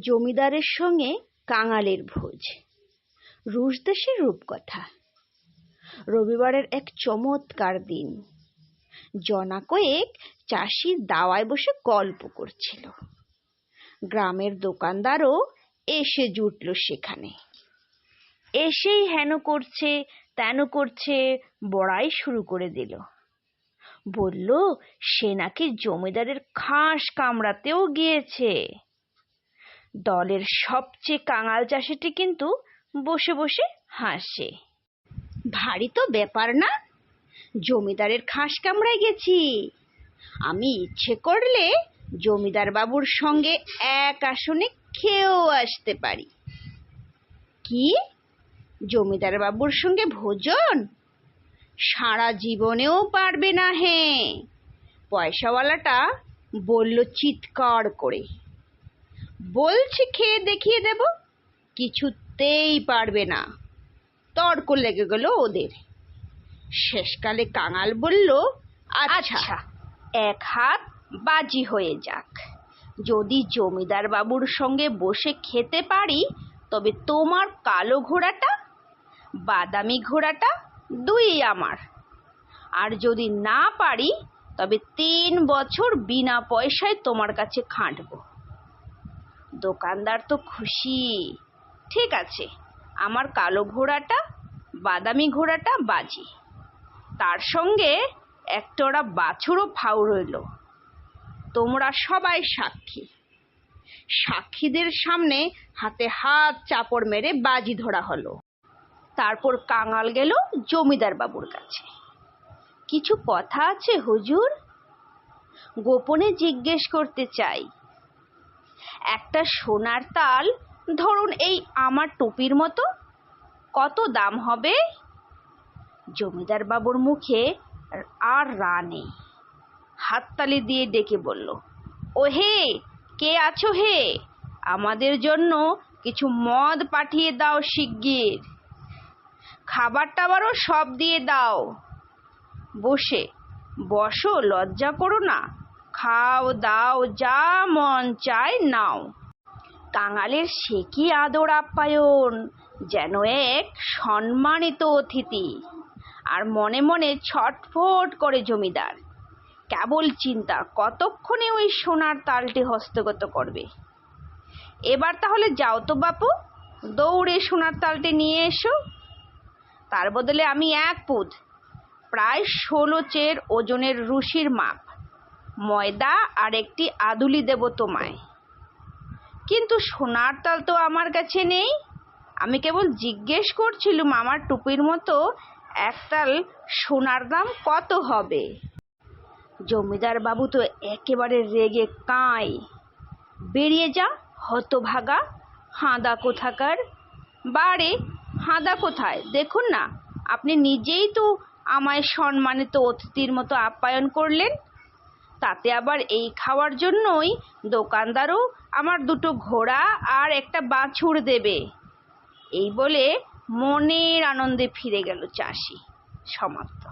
জমিদারের সঙ্গে কাঙালের ভোজ। রুশ দেশের রূপকথা। রবিবারের এক চমৎকার দিন। জনা কয়েক চাষি দাওয়ায় বসে গল্প করছিল। গ্রামের দোকানদারও এসে জুটল সেখানে। এসেই হেন করছে, তেন করছে, বড়াই শুরু করে দিল। বলল, সে নাকি জমিদারের খাস কামড়াতেও গিয়েছে। দলের সবচেয়ে কাঙাল চাষিটি কিন্তু বসে বসে হাসে। ভারী তো ব্যাপার না। জমিদারের খাস কামড়ায় গেছি। আমি ইচ্ছে করলে জমিদার বাবুর সঙ্গে এক আসনে খেয়েও আসতে পারি। কি? জমিদার বাবুর সঙ্গে ভোজন? সারা জীবনেও পারবে না হে। পয়সাওয়ালাটা বলল চিৎকার করে। বলছি খেয়ে দেখিয়ে দেব। কিছুতেই পারবে না। তর্ক লেগে গেল ওদের। শেষকালে কাঙাল বলল আচ্ছা এক হাত বাজি হয়ে যাক। যদি জমিদার বাবুর সঙ্গে বসে খেতে পারি তবে তোমার কালো ঘোড়াটা বাদামি ঘোড়াটা দুই আমার। আর যদি না পারি তবে তিন বছর বিনা পয়সায় তোমার কাছে খাঁটবো। দোকানদার তো খুশি। ঠিক আছে, আমার কালো ঘোড়াটা, বাদামি ঘোড়াটা বাজি। তার সঙ্গে একটোরা বাছুরও ফাউ রইল। তোমরা সবাই সাক্ষী। সাক্ষীদের সামনে হাতে হাত চাপড় মেরে বাজি ধরা হলো। তারপর কাঙাল গেল জমিদার বাবুর কাছে। কিছু কথা আছে হুজুর? গোপনে জিজ্ঞেস করতে চাই। একটা সোনার তাল, ধরুন এই আমার টুপির মতো, কত দাম হবে? জমিদার বাবুর মুখে আর রা নেই। হাততালি দিয়ে ডেকে বলল ও হে কে আছো হে? আমাদের জন্য কিছু মদ পাঠিয়ে দাও শিগগির। খাবার টাবারও সব দিয়ে দাও। বসে, বসো, লজ্জা করো না। খাও, দাও, যা মন চায় নাও। কাঙালের সে কি আদর আপ্যায়ন, যেন এক সম্মানিত অতিথি। আর মনে মনে ছটফট করে জমিদার। কেবল চিন্তা, কতক্ষণে ওই সোনার তালটি হস্তগত করবে? এবার তাহলে যাও তো বাপু, দৌড়ে সোনার তালটি নিয়ে এসো। তার বদলে আমি এক পুত, প্রায় ষোলো চের ওজনের রুশির মাপ। ময়দা আর একটি আদুলি দেব তোমায়। কিন্তু সোনার তাল তো আমার কাছে নেই। আমি কেবল জিজ্ঞেস করছিলুম, আমার টুপির মতো একতাল সোনার দাম কত হবে? জমিদার বাবু তো একেবারে রেগে কাঁই। বেরিয়ে যা, হতভাগা। হাঁদা কোথাকার? বারে হাঁদা কোথায়? দেখুন না, আপনি নিজেই তো আমায় সম্মানিত অতিথির মতো আপ্যায়ন করলেন। তাতে আবার এই খাওয়ার জন্যই দোকানদারও আমার দুটো ঘোড়া আর একটা বাছুর দেবে। এই বলে মনের আনন্দে ফিরে গেল চাষি, সমাপ্ত।